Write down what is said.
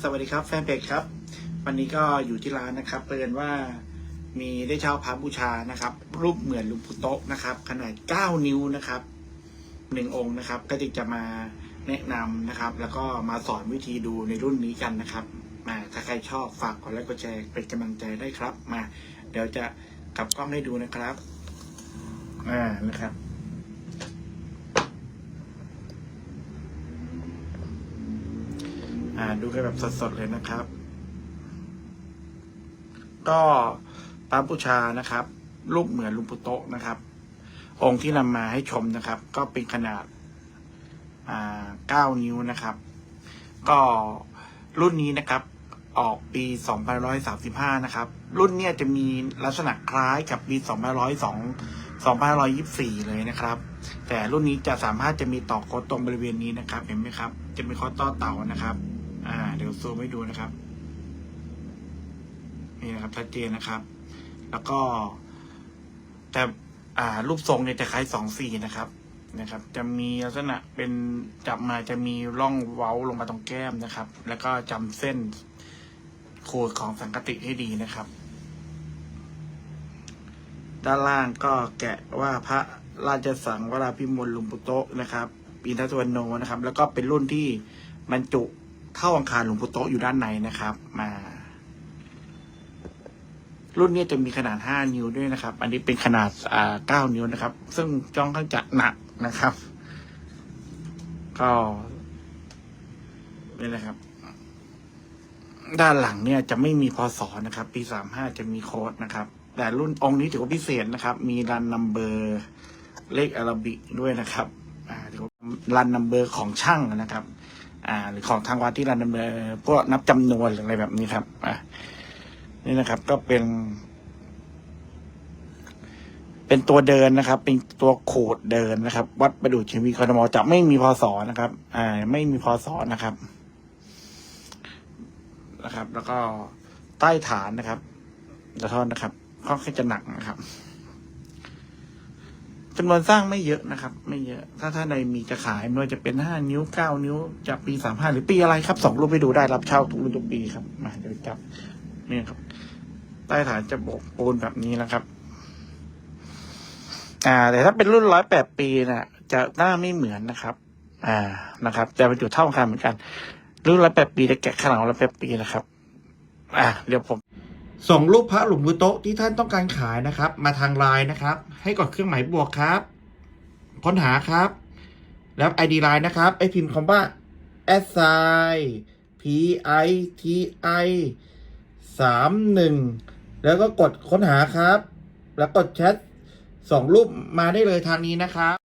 สวัสดีครับแฟนเพจครับ วันนี้ก็อยู่ที่ร้านนะครับเปิดว่ามีได้เช่าพระบูชานะครับ รูปเหมือนหลุงปู่โต๊ะนะครับ ขนาด 9 นิ้วนะครับหนึ่งองค์นะครับ ก็จะมาแนะนำนะครับ แล้วก็มาสอนวิธีดูในรุ่นนี้กันนะครับ มาถ้าใครชอบฝากกดไลค์กดแชร์เป็นกำลังใจได้ครับ มา เดี๋ยวจะกลับกล้องให้ดูนะครับ อ่านะครับ อ่าดูกันแบบสดๆเลยนะครับ ก็พระบูชานะครับ รูปเหมือนลุงปู่โตะนะครับ องค์ที่นำมาให้ชมนะครับ ก็เป็นขนาดอ่าเก้านิ้วนะครับ ก็รุ่นนี้นะครับออกปี2535 นะครับ รุ่นเนี้ยจะมีลักษณะคล้ายกับปี2502 2524 เลยนะครับ แต่รุ่นนี้จะสามารถจะมีต่อโค้ดตรงบริเวณนี้นะครับ เห็นไหมครับ จะมีข้อต่อเต่านะครับ อ่า เดี๋ยวซูมให้ดูนะครับ นี่นะครับชัดเจนนะครับ แล้วก็ แต่อ่า รูปทรงเนี่ยจะคล้ายสองสี่นะครับ นะครับ จะมีลักษณะเป็นจับมาจะมีร่องเว้าลงมาตรงแก้มนะครับ แล้วก็จำเส้นโคดของสังกติให้ดีนะครับ ด้านล่างก็แกะว่าพระราชสังวราพิมลลุมปุโตะนะครับปีนทัศวรรณโนนะครับ แล้วก็เป็นรุ่นที่บรรจุ เท่าอังคารหลวงปู่โตอยู่ด้านในนะครับ มา รุ่นนี้จะมีขนาด 5 นิ้วด้วยนะครับ อันนี้เป็นขนาดอ่า9นิ้วนะครับ ซึ่งจ้องข้างจะหนักนะครับ ก็นี่แหละครับ ด้านหลังเนี่ยจะไม่มีพศนะครับ ปี 35 จะมีโค้ดนะครับ แต่รุ่นองค์นี้ถือว่าพิเศษนะครับ มีรันนัมเบอร์เลขอาราบิกด้วยนะครับถือว่ารันนัมเบอร์ของช่างนะครับ อ่า หรือของทางวัดที่รันนัมเบอร์พวกนับจำนวนหรืออะไรแบบนี้ครับ อ่านี่นะครับ ก็เป็น เป็นตัวเดินนะครับ เป็นตัวขูดเดินนะครับ วัดประดูชีวีคอนมอจะไม่มีพศนะครับ อ่า ไม่มีพศนะครับนะครับ แล้วก็ใต้ฐานนะครับจะทอนนะครับค่อนข้างจะหนักนะครับ จำนวนสร้างไม่เยอะนะครับ ไม่เยอะ ถ้าท่านใดมีจะขายไม่ว่าจะเป็นห้านิ้วเก้านิ้วจากปีสามห้าหรือปีอะไรครับสองรูปไปดูได้รับเช่าทุกรุ่นทุกปีครับมาเดี๋ยวจับนี่ครับ ใต้ฐานจะโบกปูนแบบนี้นะครับ อ่า แต่ถ้าเป็นรุ่นร้อยแปดปีน่ะ จะหน้าไม่เหมือนนะครับ อ่านะครับ จะเป็นจุดเท่ากันเหมือนกัน รุ่นร้อยแปดปีจะแกะขนาดร้อยแปดปีนะครับ อ่าเดี๋ยวผม ส่งรูปพระหลุมพุโตะที่ท่านต้องการขายนะครับ มาทางไลน์นะครับ ให้กดเครื่องหมายบวกครับ ค้นหาครับ แล้ว ID ไลน์นะครับไอพิมพ์คำว่า s i p i t i สามหนึ่งแล้วก็กดค้นหาครับ แล้วกดแชทส่งรูปมาได้เลยทางนี้นะครับ